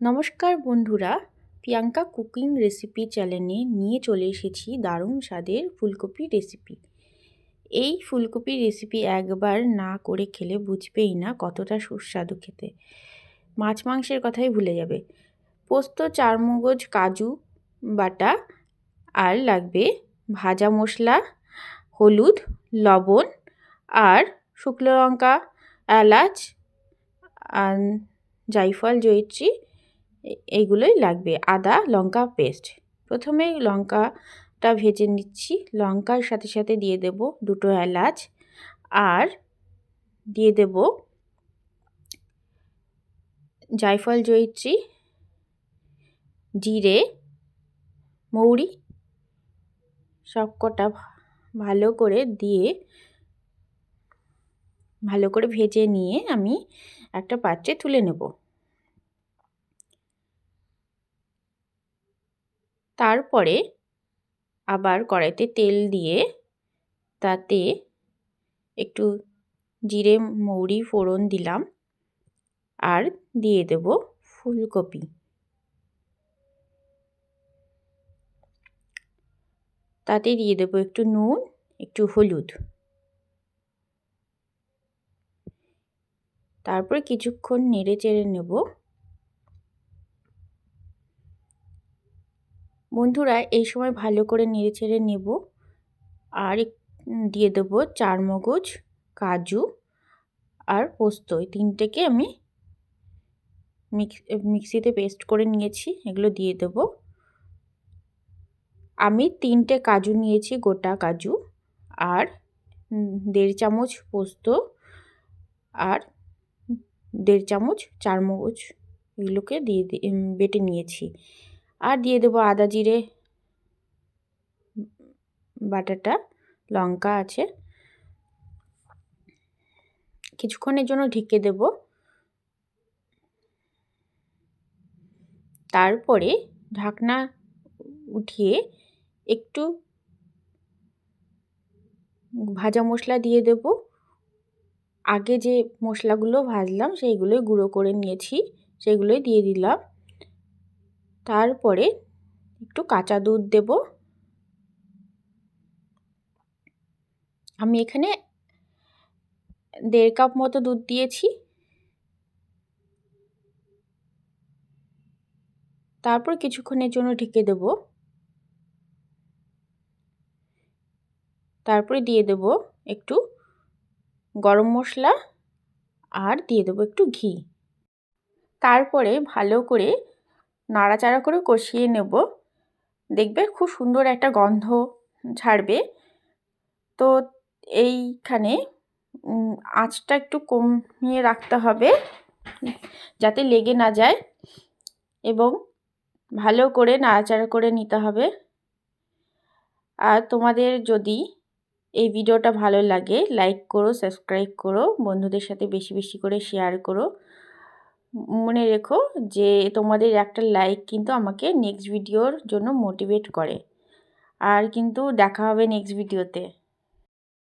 নমস্কার বন্ধুরা, Priyanka cooking recipe চ্যানেলে নিয়ে চলে এসেছি দারুণ স্বাদের ফুলকপি রেসিপি। এই ফুলকপির রেসিপি একবার না করে খেলে বুঝবেই না কতটা সুস্বাদু খেতে। মাছ মাংসের কথাই ভুলে যাবে। পোস্ত, চারমগজ, কাজু বাটা আর লাগবে ভাজা মশলা, হলুদ, লবণ আর শুকনো লঙ্কা, এলাচ জাইফল জয়িত্রী এইগুলোই লাগবে। আদা, লঙ্কা, পেস্ট। প্রথমে লঙ্কাটা ভেজে নিচ্ছি। লঙ্কার সাথে সাথে দিয়ে দেব দুটো এলাচ আর দিয়ে দেব জায়ফল জয়িত্রী, জিরে, মৌরি সবকটা ভালো করে দিয়ে ভালো করে ভেজে নিয়ে আমি একটা পাত্রে তুলে নেব। তারপরে আবার কড়াইতে তেল দিয়ে তাতে একটু জিরে, মৌরি, ফোড়ন দিলাম আর দিয়ে দেব ফুলকপি। তাতে দিয়ে দেবো একটু নুন, একটু হলুদ। তারপরে কিছুক্ষণ নেড়ে চেড়ে নেব। বন্ধুরা, এই সময় ভালো করে নেড়ে ছেড়ে নেব। আর দিয়ে দেবো চারমগজ কাজু আর পোস্ত। এই তিনটেকে আমি মিক্স, মিক্সিতে পেস্ট করে নিয়েছি, এগুলো দিয়ে দেব। আমি তিনটে কাজু নিয়েছি, গোটা কাজু আর দেড় চামচ পোস্ত আর দেড় চামচ চারমগজ এগুলোকে দিয়ে বেটে নিয়েছি। আর দিয়ে দেবো আদা জিরে, বাটাটা, লঙ্কা আছে। কিছুক্ষণের জন্য ঢেকে দেব। তারপরে ঢাকনা উঠিয়ে একটু ভাজা মশলা দিয়ে দেব। আগে যে মশলাগুলো ভাজলাম, সেইগুলোই গুঁড়ো করে নিয়েছি সেগুলোই দিয়ে দিলাম। তারপরে একটু কাঁচা দুধ দেব। আমি এখানে দেড় কাপ মতো দুধ দিয়েছি। তারপর কিছুক্ষণের জন্য ঢেকে দেব। তারপরে দিয়ে দেব একটু গরম মশলা আর দিয়ে দেবো একটু ঘি। তারপরে ভালো করে নাড়াচাড়া করে কষিয়ে নেব। দেখবে খুব সুন্দর একটা গন্ধ ছাড়বে। তো এইখানে আঁচটা একটু কমিয়ে রাখতে হবে যাতে লেগে না যায় এবং ভালো করে নাড়াচাড়া করে নিতে হবে। আর তোমাদের যদি এই ভিডিওটা ভালো লাগে লাইক করো সাবস্ক্রাইব করো, বন্ধুদের সাথে বেশি বেশি করে শেয়ার করো। মনে রেখো যে তোমাদের একটা লাইক কিন্তু আমাকে নেক্সট ভিডিওর জন্য মোটিভেট করে। আর কিন্তু দেখা হবে নেক্সট ভিডিওতে